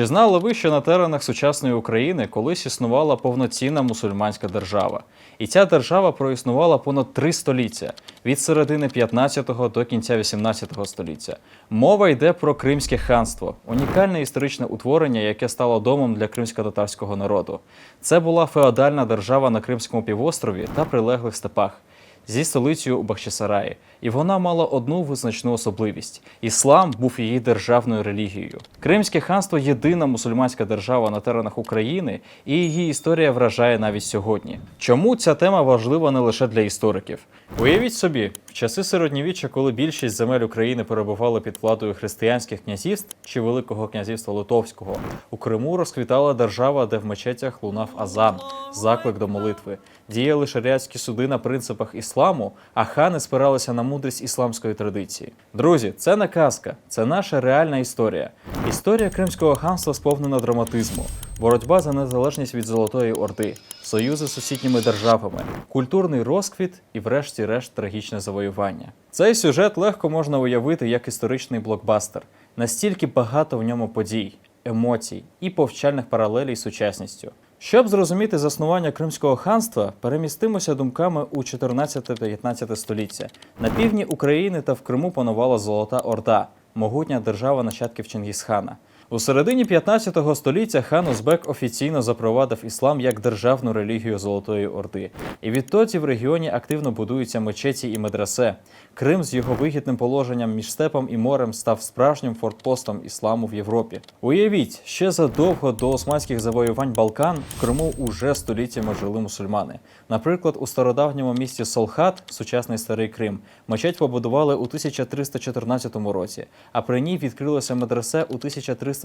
Чи знали ви, що на теренах сучасної України колись існувала повноцінна мусульманська держава? І ця держава проіснувала понад три століття від середини 15-го до кінця 18-го століття. Мова йде про Кримське ханство, унікальне історичне утворення, яке стало домом для кримсько-татарського народу. Це була феодальна держава на Кримському півострові та прилеглих степах зі столицею Бахчисараї, і вона мала одну визначну особливість: іслам був її державною релігією. Кримське ханство єдина мусульманська держава на теренах України, і її історія вражає навіть сьогодні. Чому ця тема важлива не лише для істориків? Уявіть собі, в часи середньовіччя, коли більшість земель України перебували під владою християнських князівств чи Великого князівства Литовського, у Криму розквітала держава, де в мечетях лунав азан, заклик до молитви. Діяли шаріатські суди на принципах ісламу, а хани спиралися на мудрість ісламської традиції. Друзі, це не казка, це наша реальна історія. Історія Кримського ханства сповнена драматизму, боротьба за незалежність від Золотої Орди, союзи з сусідніми державами, культурний розквіт і, врешті-решт, трагічне завоювання. Цей сюжет легко можна уявити як історичний блокбастер. Настільки багато в ньому подій, емоцій і повчальних паралелей з сучасністю. Щоб зрозуміти заснування Кримського ханства, перемістимося думками у 14-15 століття. На півдні України та в Криму панувала Золота Орда, могутня держава нащадків Чингісхана. У середині 15 століття хан Узбек офіційно запровадив іслам як державну релігію Золотої Орди. І відтоді в регіоні активно будуються мечеті і медресе. Крим з його вигідним положенням між степом і морем став справжнім фортпостом ісламу в Європі. Уявіть, ще задовго до османських завоювань Балкан в Криму уже століттями жили мусульмани. Наприклад, у стародавньому місті Солхат, сучасний старий Крим, мечеть побудували у 1314 році, а при ній відкрилося медресе у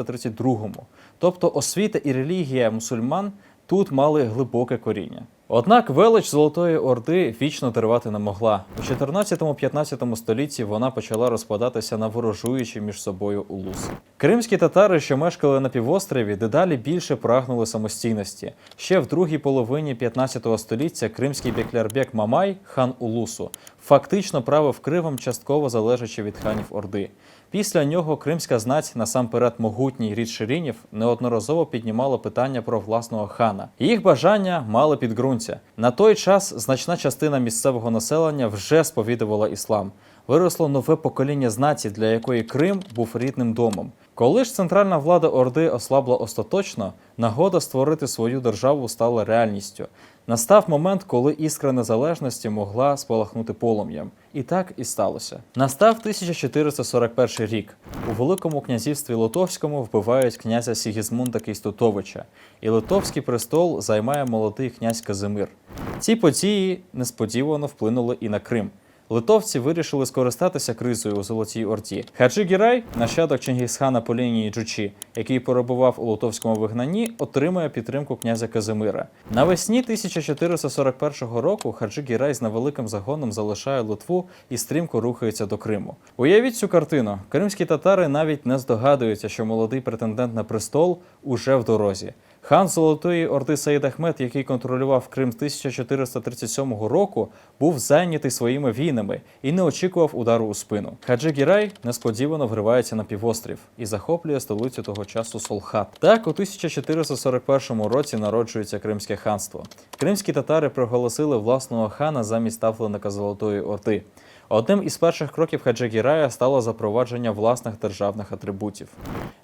1332. Тобто освіта і релігія мусульман тут мали глибоке коріння. Однак велич Золотої Орди вічно тривати не могла. У 14-15 столітті вона почала розпадатися на ворожуючі між собою улуси. Кримські татари, що мешкали на півострові, дедалі більше прагнули самостійності. Ще в другій половині 15 століття кримський беклярбек Мамай, хан Улусу, фактично правив Кривом, частково залежачи від ханів Орди. Після нього кримська знать, насамперед могутній рід ширінів, неодноразово піднімала питання про власного хана. Їх бажання мали підґрунтя. На той час значна частина місцевого населення вже сповідувала іслам. Виросло нове покоління знаті, для якої Крим був рідним домом. Коли ж центральна влада Орди ослабла остаточно, нагода створити свою державу стала реальністю. Настав момент, коли іскра незалежності могла спалахнути полум'ям. І так і сталося. Настав 1441 рік. У Великому князівстві Литовському вбивають князя Сігізмунда Кістутовича, і Литовський престол займає молодий князь Казимир. Ці події несподівано вплинули і на Крим. Литовці вирішили скористатися кризою у Золотій Орді. Хаджи Гірай, нащадок Чингісхана по лінії Джучі, який перебував у литовському вигнанні, отримує підтримку князя Казимира. Навесні 1441 року Хаджи Гірай з невеликим загоном залишає Литву і стрімко рухається до Криму. Уявіть цю картину: кримські татари навіть не здогадуються, що молодий претендент на престол уже в дорозі. Хан Золотої Орди Саїд Ахмед, який контролював Крим з 1437 року, був зайнятий своїми війнами і не очікував удару у спину. Хаджи Гірай несподівано вривається на півострів і захоплює столицю того часу Солхат. Так, у 1441 році народжується Кримське ханство. Кримські татари проголосили власного хана замість ставленика Золотої Орди. Одним із перших кроків Хаджигірая стало запровадження власних державних атрибутів.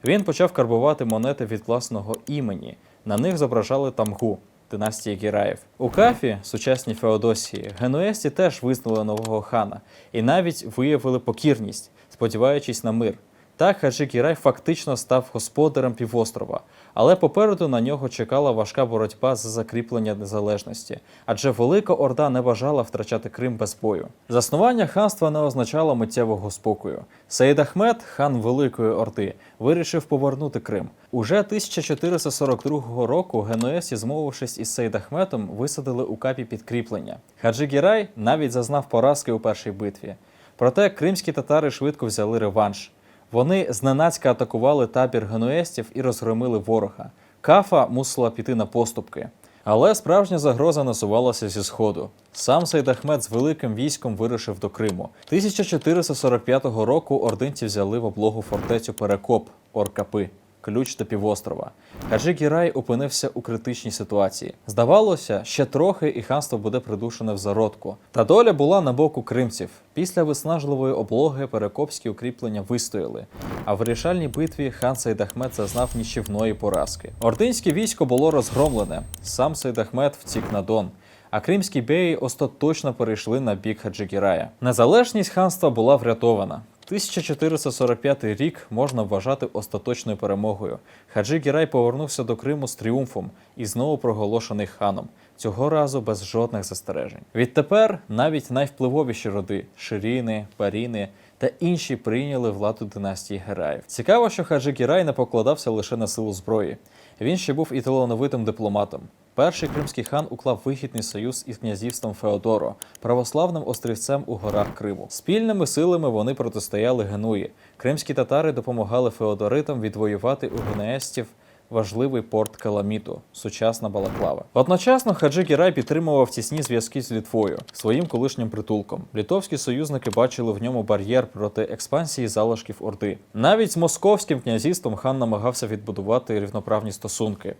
Він почав карбувати монети від власного імені. На них зображали тамгу династії Гіраїв. У Кафі, сучасній Феодосії, генуесті теж визнали нового хана і навіть виявили покірність, сподіваючись на мир. Так Хаджі Гірай фактично став господарем півострова, але попереду на нього чекала важка боротьба за закріплення незалежності, адже Велика Орда не бажала втрачати Крим без бою. Заснування ханства не означало миттєвого спокою. Саїд Ахмед, хан Великої Орди, вирішив повернути Крим. Уже 1442 року генуесі, змовившись із Саїд Ахметом, висадили у капі підкріплення. Хаджи Гірай навіть зазнав поразки у першій битві. Проте кримські татари швидко взяли реванш. Вони зненацька атакували табір генуестів і розгромили ворога. Кафа мусила піти на поступки. Але справжня загроза насувалася зі сходу. Сам Сейд з великим військом вирушив до Криму. 1445 року ординці взяли в облогу фортецю Перекоп Оркапи. Ключ до півострова. Хаджи Гірай опинився у критичній ситуації. Здавалося, ще трохи і ханство буде придушене в зародку. Та доля була на боку кримців. Після виснажливої облоги перекопські укріплення вистояли. А в вирішальній битві хан Сейд Ахмед зазнав нічівної поразки. Ординське військо було розгромлене. Сам Сейд Ахмед втік на Дон. А кримські беї остаточно перейшли на бік Хаджигірая. Незалежність ханства була врятована. 1445 рік можна вважати остаточною перемогою. Хаджи Гірай повернувся до Криму з тріумфом і знову проголошений ханом. Цього разу без жодних застережень. Відтепер навіть найвпливовіші роди Ширіни, Паріни та інші прийняли владу династії Гераїв. Цікаво, що Хаджи Гірай не покладався лише на силу зброї. Він ще був і талановитим дипломатом. Перший кримський хан уклав вихідний союз із князівством Феодоро, православним острівцем у горах Криму. Спільними силами вони протистояли Генуї. Кримські татари допомагали феодоритам відвоювати у генеестів важливий порт Каламіту, сучасна Балаклава. Одночасно Хаджи Гірай підтримував тісні зв'язки з Літвою, своїм колишнім притулком. Літовські союзники бачили в ньому бар'єр проти експансії залишків Орди. Навіть з московським князівством хан намагався відбудувати рівноправні стосунки.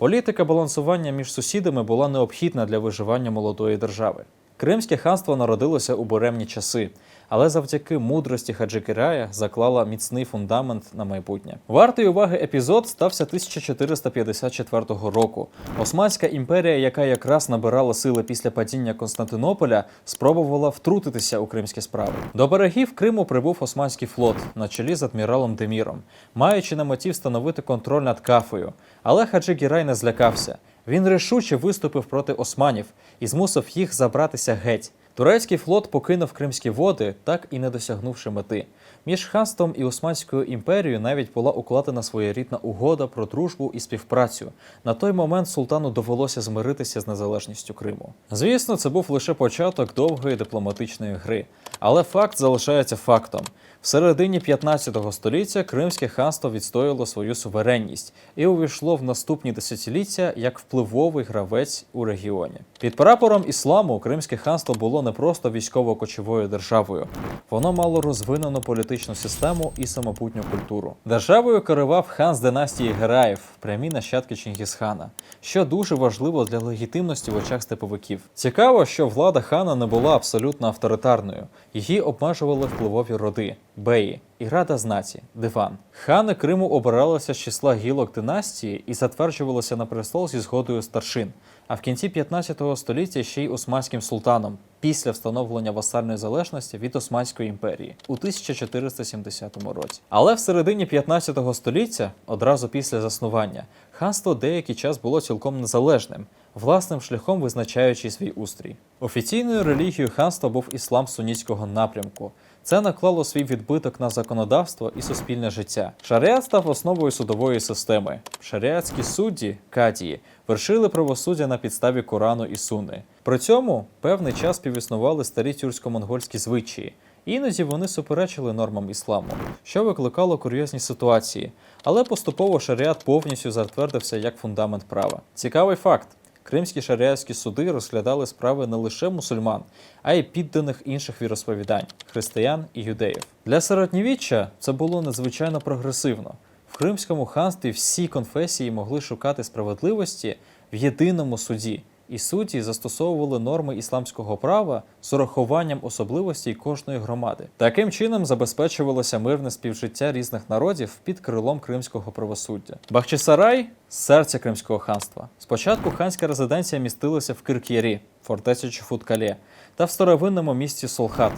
Політика балансування між сусідами була необхідна для виживання молодої держави. Кримське ханство народилося у буремні часи, але завдяки мудрості Хаджикирая заклала міцний фундамент на майбутнє. Вартий уваги епізод стався 1454 року. Османська імперія, яка якраз набирала сили після падіння Константинополя, спробувала втрутитися у кримські справи. До берегів Криму прибув османський флот на чолі з адміралом Деміром, маючи на меті встановити контроль над Кафою. Але Хаджи Гірай не злякався. Він рішуче виступив проти османів і змусив їх забратися геть. Турецький флот покинув кримські води, так і не досягнувши мети. Між ханством і Османською імперією навіть була укладена своєрідна угода про дружбу і співпрацю. На той момент султану довелося змиритися з незалежністю Криму. Звісно, це був лише початок довгої дипломатичної гри, але факт залишається фактом. В середині 15 століття Кримське ханство відстояло свою суверенність і увійшло в наступні десятиліття як впливовий гравець у регіоні. Під прапором ісламу Кримське ханство було не просто військово-кочовою державою, воно мало розвинену політичну систему і самобутню культуру. Державою керував хан з династії Гераїв, прямі нащадки Чингісхана, що дуже важливо для легітимності в очах степовиків. Цікаво, що влада хана не була абсолютно авторитарною, її обмежували впливові роди. Беї і Рада знаті, диван. Хани Криму обиралися з числа гілок династії і затверджувалися на престол зі згодою старшин. А в кінці 15 століття ще й османським султаном після встановлення васальної залежності від Османської імперії у 1470 році. Але в середині 15 століття, одразу після заснування, ханство деякий час було цілком незалежним, власним шляхом визначаючи свій устрій. Офіційною релігією ханства був іслам сунітського напрямку. Це наклало свій відбиток на законодавство і суспільне життя. Шаріат став основою судової системи. Шаріатські судді кадії вершили правосуддя на підставі Корану і Суни. При цьому певний час співіснували старі тюрксько-монгольські звичаї. Іноді вони суперечили нормам ісламу, що викликало курйозні ситуації, але поступово шаріат повністю затвердився як фундамент права. Цікавий факт: кримські шаріатські суди розглядали справи не лише мусульман, а й підданих інших віросповідань християн і юдеїв. Для середньовіччя це було надзвичайно прогресивно. В Кримському ханстві всі конфесії могли шукати справедливості в єдиному суді, і судді застосовували норми ісламського права з урахуванням особливостей кожної громади. Таким чином забезпечувалося мирне співжиття різних народів під крилом кримського правосуддя. Бахчисарай серце Кримського ханства. Спочатку ханська резиденція містилася в Кирк'ярі, фортеці Чуфуткале, та в старовинному місті Солхат,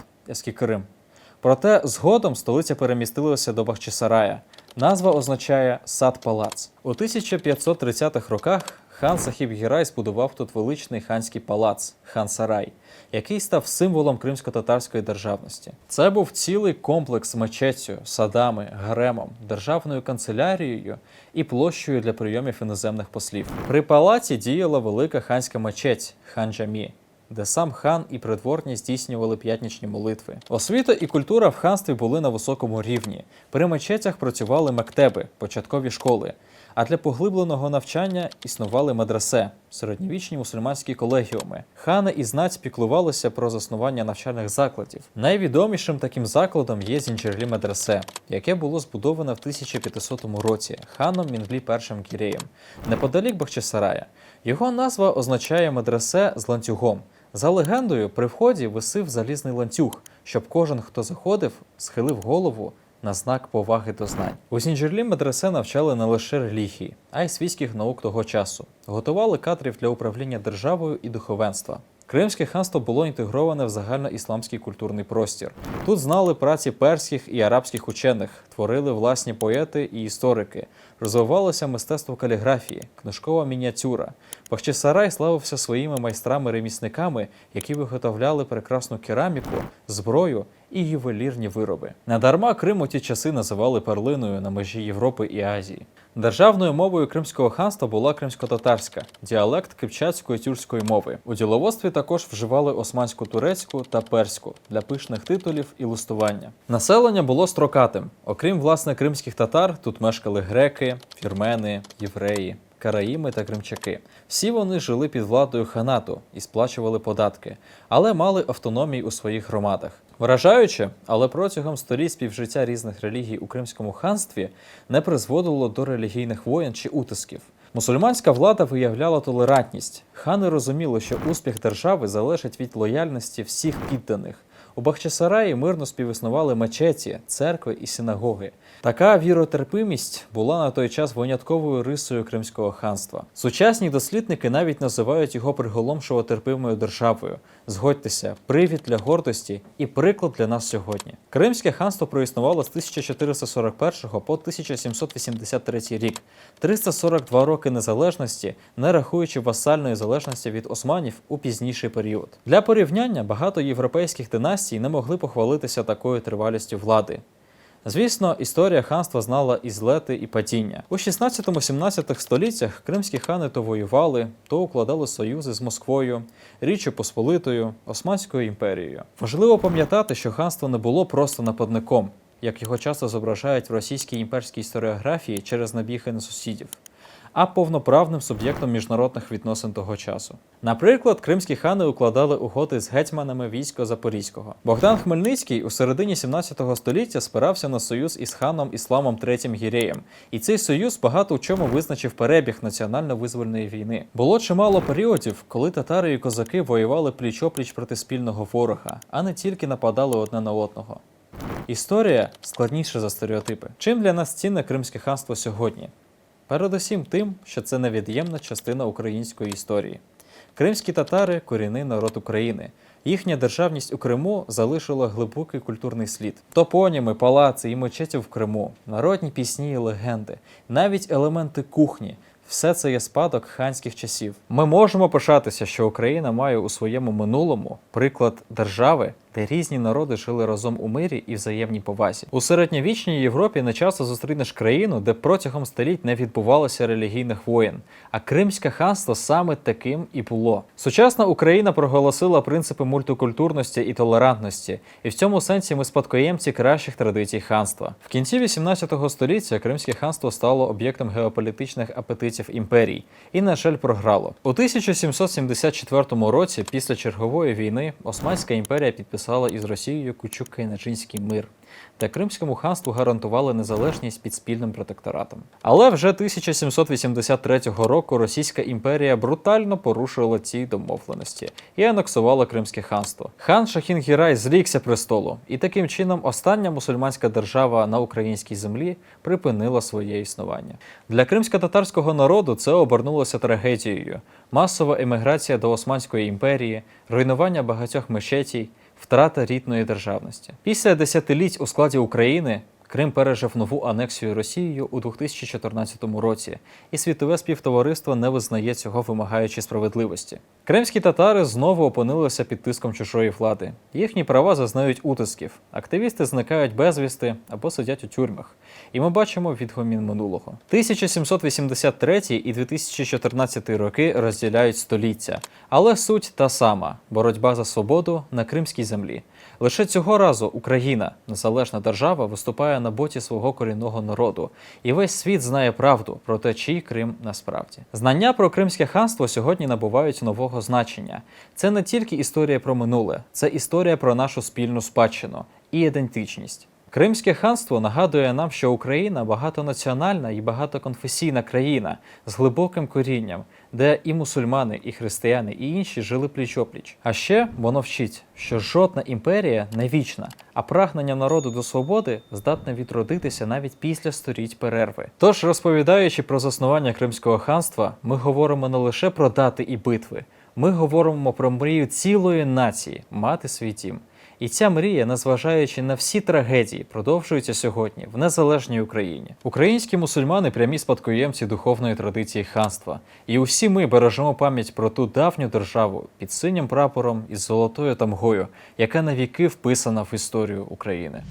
Крим. Проте згодом столиця перемістилася до Бахчисарая. Назва означає сад палац. У 1530-х роках хан Сахіб Гірай збудував тут величний ханський палац хан Сарай, який став символом кримсько-татарської державності. Це був цілий комплекс з мечеттю, садами, гаремом, державною канцелярією і площею для прийомів іноземних послів. При палаці діяла велика ханська мечеть хан Джамі. де сам хан і придворні здійснювали п'ятнічні молитви. Освіта і культура в ханстві були на високому рівні. При мечетях працювали мектеби, початкові школи. А для поглибленого навчання існували медресе, середньовічні мусульманські колегіуми. Хани і знать піклувалися про заснування навчальних закладів. Найвідомішим таким закладом є Зінчерлі медресе, яке було збудоване в 1500 році ханом Мінглі І Кіреєм, неподалік Бахчисарая. Його назва означає медресе з ланцюгом. За легендою, при вході висив залізний ланцюг, щоб кожен, хто заходив, схилив голову на знак поваги до знань. У Зінджерлі медресе навчали не лише релігії, а й світських наук того часу. Готували кадрів для управління державою і духовенства. Кримське ханство було інтегроване в загальноісламський культурний простір. Тут знали праці перських і арабських учених, творили власні поети і історики, розвивалося мистецтво каліграфії, книжкова мініатюра. Бахчисарай славився своїми майстрами-ремісниками, які виготовляли прекрасну кераміку, зброю і ювелірні вироби. Недарма Крим у ті часи називали перлиною на межі Європи і Азії. Державною мовою Кримського ханства була кримсько-татарська, діалект кипчацької тюркської мови. У діловодстві також вживали османську турецьку та перську для пишних титулів і листування. Населення було строкатим. Окрім власне кримських татар, тут мешкали греки, вірмени, євреї. Караїми та кримчаки. Всі вони жили під владою ханату і сплачували податки, але мали автономії у своїх громадах. Вражаюче, але протягом століть співжиття різних релігій у Кримському ханстві не призводило до релігійних воєн чи утисків. Мусульманська влада виявляла толерантність. Хани розуміли, що успіх держави залежить від лояльності всіх підданих. У Бахчисараї мирно співіснували мечеті, церкви і синагоги. Така віротерпимість була на той час винятковою рисою Кримського ханства. Сучасні дослідники навіть називають його приголомшово терпимою державою. Згодьтеся, привід для гордості і приклад для нас сьогодні. Кримське ханство проіснувало з 1441 по 1783 рік, 342 роки незалежності, не рахуючи васальної залежності від османів у пізніший період. Для порівняння багато європейських династій не могли похвалитися такою тривалістю влади. Звісно, історія ханства знала і злети, і падіння. У 16-17 століттях кримські хани то воювали, то укладали союзи з Москвою, Річчю Посполитою, Османською імперією. Важливо пам'ятати, що ханство не було просто нападником, як його часто зображають в російській імперській історіографії через набіги на сусідів. А повноправним суб'єктом міжнародних відносин того часу. Наприклад, кримські хани укладали угоди з гетьманами війська Запорізького. Богдан Хмельницький у середині 17 століття спирався на союз із ханом Ісламом III Гіреєм, і цей союз багато в чому визначив перебіг національно-визвольної війни. Було чимало періодів, коли татари і козаки воювали пліч-опліч проти спільного ворога, а не тільки нападали одне на одного. Історія складніша за стереотипи. Чим для нас цінне Кримське ханство сьогодні? Передусім тим, що це невід'ємна частина української історії. Кримські татари корінний народ України. Їхня державність у Криму залишила глибокий культурний слід. Топоніми, палаци і мечеті в Криму, народні пісні і легенди, навіть елементи кухні. Все це є спадок ханських часів. Ми можемо пишатися, що Україна має у своєму минулому приклад держави, де різні народи жили разом у мирі і взаємній повазі. У середньовічній Європі не часто зустрінеш країну, де протягом століть не відбувалося релігійних воєн. А Кримське ханство саме таким і було. Сучасна Україна проголосила принципи мультикультурності і толерантності, і в цьому сенсі ми спадкоємці кращих традицій ханства. В кінці 18 століття Кримське ханство стало об'єктом геополітичних апетитів імперій і, на жаль, програло. У 1774 році, після чергової війни, Османська імперія підписала із Росією Кучук-Кайначинський мир, де Кримському ханству гарантували незалежність під спільним протекторатом. Але вже 1783 року Російська імперія брутально порушила ці домовленості і анексувала Кримське ханство. Хан Шахін Гірай зрікся престолу, і таким чином остання мусульманська держава на українській землі припинила своє існування. Для кримсько-татарського народу це обернулося трагедією: масова еміграція до Османської імперії, руйнування багатьох мечетій, втрата рідної державності. Після десятиліть у складі України Крим пережив нову анексію Росією у 2014 році, і світове співтовариство не визнає цього, вимагаючи справедливості. Кримські татари знову опинилися під тиском чужої влади. Їхні права зазнають утисків. Активісти зникають безвісти або сидять у тюрмах. І ми бачимо відгомін минулого. 1783 і 2014 роки розділяють століття, але суть та сама боротьба за свободу на кримській землі. Лише цього разу Україна, незалежна держава, виступає на боці свого корінного народу, і весь світ знає правду про те, чий Крим насправді. Знання про Кримське ханство сьогодні набувають нового значення. Це не тільки історія про минуле, це історія про нашу спільну спадщину і ідентичність. Кримське ханство нагадує нам, що Україна багатонаціональна і багатоконфесійна країна з глибоким корінням, де і мусульмани, і християни, і інші жили пліч-опліч. А ще воно вчить, що жодна імперія не вічна, а прагнення народу до свободи здатне відродитися навіть після століть перерви. Тож, розповідаючи про заснування Кримського ханства, ми говоримо не лише про дати і битви, ми говоримо про мрію цілої нації мати свій дім. І ця мрія, незважаючи на всі трагедії, продовжується сьогодні в незалежній Україні. Українські мусульмани прямі спадкоємці духовної традиції ханства. І усі ми бережемо пам'ять про ту давню державу під синім прапором із золотою тамгою, яка на віки вписана в історію України.